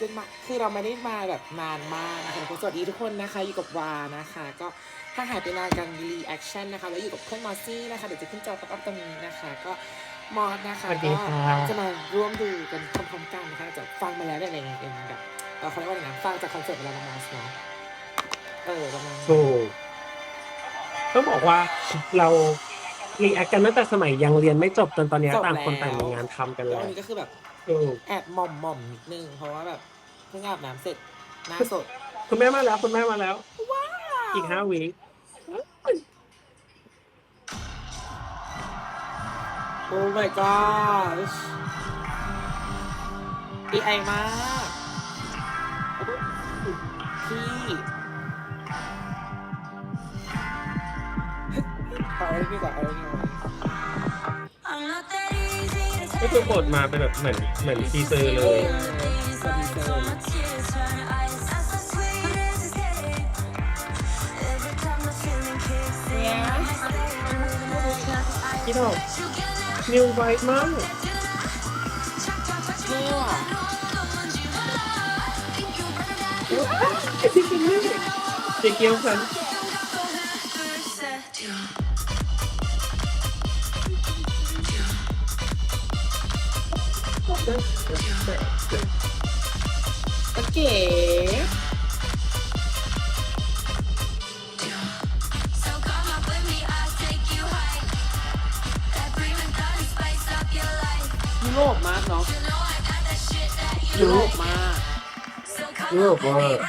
เป็นมา คือเราไม่ได้มาแบบนานมากนะคะทุกคนสวัสดีทุกคนนะคะ อยู่กับวานะคะ ก็ถ้าหายไปนานกันรีแอคชั่นนะคะ แล้วอยู่กับเพื่อนมอสซี่นะคะ เดี๋ยวจะขึ้นจอป๊อปอัพตรงนี้นะคะ ก็มอสนะคะสวัสดีก็ค่ะจะมาร่วมดูกันพร้อมๆกันนะคะจะฟังมาแล้วเนี่ยในเป็นแบบเอ่อเขาเรียกว่าอะไรนะฟังจากคอนเสิร์ตเวลาเรามอสเนาะเออประมาณนั้นถูกต้องบอกว่าเรารีแอคกันตั้งแต่สมัยยังเรียนไม่จบจนตอนเนี้ยต่างคนต่างมีงานทำกันแล้วแล้ววันนี้ก็คือแบบ ถูกแอบหม่อมหม่อมๆนิดนึงเพราะว่าแบบเพิ่งอาบน้ำเสร็จหน้าสดคุณแม่มาแล้วคุณแม่มาแล้ว อีกห้าวิโอ้ my gosh อีไอมากพี่เอาไว้ดีกว่าเอาไว้ดีกว่ คือบทมาเป็นแบบเหมือนเหมือนทีเซอร์เลยสวัสดีเซอร์เนี่ยพี่ดอกนิวไวท์มากเท่ว่ะไอ้ที่เป็นนี่เจ๊เกียวสันก็เก๋ยุโรปมากเนาะยุโรปมากยุโรปเวอร์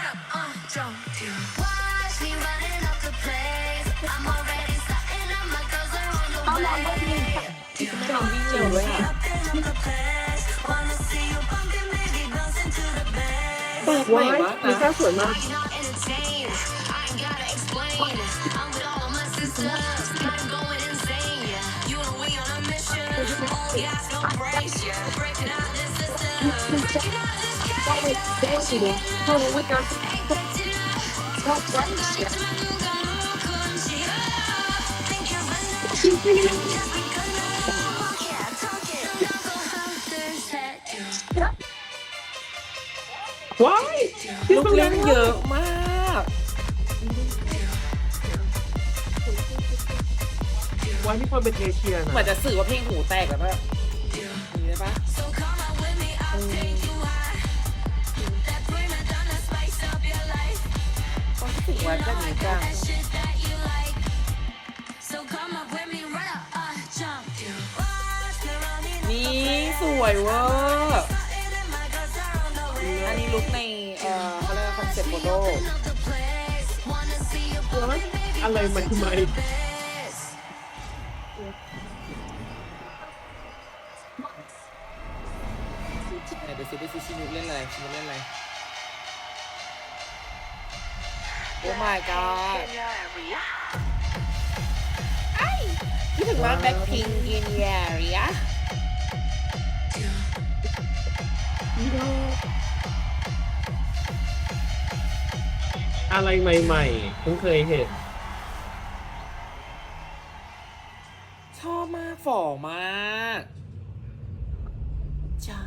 ไม่ลองวิ่งเร็วด้วยอะ แปลกใหม่ว้ายมากลินะซ่าสวยมาก ว้ายที่ลูกสุดเล่นเยอะมากว้ายมีความเป็นเอเชียเหมือนะนจะสื่อว่าเพลงหูแตกแล้วแบบนี่ได้ปะอืมก็ถึงวันจะมีจัง นี่ สวยเวอร์อันนี้ ลุกในเอ่อเขาเรียกว่าคอนเซ็ปต์โฟโต้ว้ายอะไรมันทำไมไหนดูสิดูสิชินุเล่นอะไรชินุเล่นอะไรโอ้ my god ไอ้คิดถึงว่าแบ็คพิงกินแยริอะ อะไรใหม่ๆเพิ่งเคยเห็น ชอบมากฝ่อมากจำ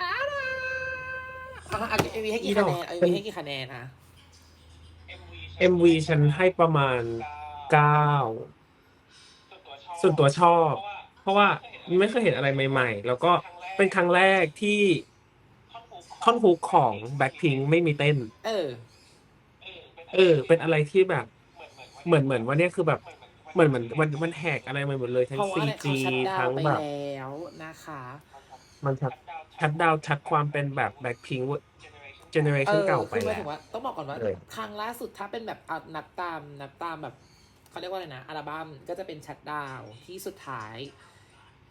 อะไรอะอะเอ็มวีให้กี่คะแนนเอ็มวีให้กี่คะแนนอะ MV ฉันให้ประมาณเก้าส่วนตัวชอบ เพราะว่าไม่เคยเห็นอะไรใหม่ ๆ แล้วก็เป็นครั้งแรกที่ ท่อนฮุกของ Blackpink ไม่มีเต้น เออ เออ เป็นอะไรที่แบบ เหมือนเหมือนวันนี้คือแบบเหมือนเหมือนมันมันแหกอะไรมาหมดเลยทั้งเพราะว่า CG เนี่ยเขาชัดดาวทั้งน์ไปแบบ แล้วนะคะ มันชัดชัดดาวน์ชัดความเป็นแบบ Blackpink เจเนอเรเอชันอเก่าไปคือหมายแล้ถึวงว่าต้องบอกก่อนว่าเลย ครั้งล่าสุดถ้าเป็นแบบเอานับตามนับตามแบบเขาเรียกว่าอะไรนะอัลบั้มก็จะเป็นชัดดาวน์ที่สุดท้าย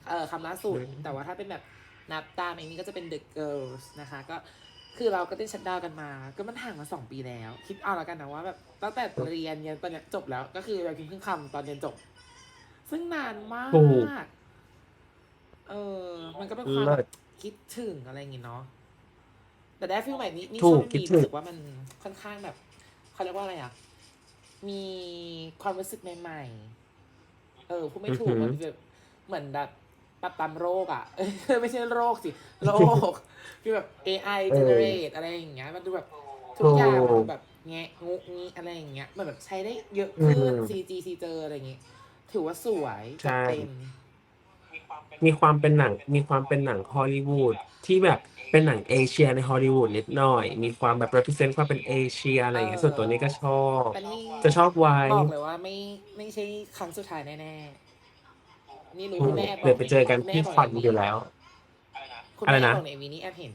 เออคำล่าสุด แต่ว่าถ้าเป็นแบบ นับตามเองนี่ก็จะเป็น The Girls นะคะ ก็คือเราก็ได้ชัดดาวน์กันมา ก็มันห่างมาสองปีแล้ว คิดเอาแล้วกันนะว่าแบบตั้งแต่เรียนยันตอนเนี้ยจบแล้ว ก็คือเราเพิ่งคำตอนเรียนจบ ซึ่งนานมาก ถูก เออ มันก็เป็นความเลิแบศบคิดถึงอะไรอย่างงี้เนาะ แต่ได้ฟิลใหม่นี้นี่ถูชกอบคิดมีถึง รู้สึกว่ามันค่อนข้างแบบเขาเรียกว่าอะไรอะ มีความรู้สึกใหม่ๆ เออพูดไม่ถูกอือหือ มันแบบเหมือนแบบไปปรับตามโรคอะเอ้ยไม่ใช่โรคสิ โรคคือแบบ AI generate อะไรอย่างเงี้ย มันดูแบบทุกอย่างมันดูแบบแงะงุงี้อะไรอย่างเงี้ย มันแบบใช้ได้เยอะขึ้น CG c เจออะไรอย่างเงี้ย ถือว่าสวยจัดเต็ม มีความเป็นหนัง มีความเป็นหนังฮอลลีวูดที่แบบเป็นหนังเอเชียในฮอลลีวูดนิดหน่อย มีความแบบ represent ความเป็นเอเชียอะไรอย่างเงี้ย ส่วนตัวนี้ก็ชอบแต่นี่จะชอบไวบอกเลยว่าไม่ไม่ใช่ครั้งสุดท้ายแน่ๆ นี่รู้คุณแม่บอกเดี๋ยวไปเจอกันที่คอนอยู่แล้วคุณอะไรแม่นะบอกในวีนี้แอบเห็น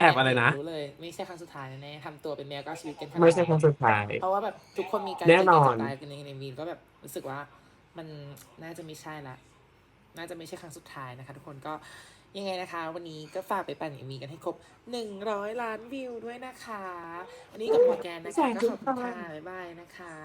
แอบอะไรนะรู้เลยไม่ใช่ครั้งสุดท้ายแน่ๆทำตัวเป็นแมวก็ชีวิตกันขนาดไม่ใช่ครั้งสุดท้ายเพราะว่าแบบทุกคนมีการแน่นอนตายกันในในวีนก็แบบรู้สึกว่า มันน่าจะไม่ใช่ละน่าจะไม่ใช่ครั้งสุดท้ายนะคะ ทุกคนก็ยังไงนะคะ วันนี้ก็ฝากไปปั่นเอ็มวีกันให้ครบหนึ่งร้อยล้านวิวด้วยนะคะ วันนี้กับหมอแกนนะคะก็ขอบคุณค่ะบ๊ายบายนะคะ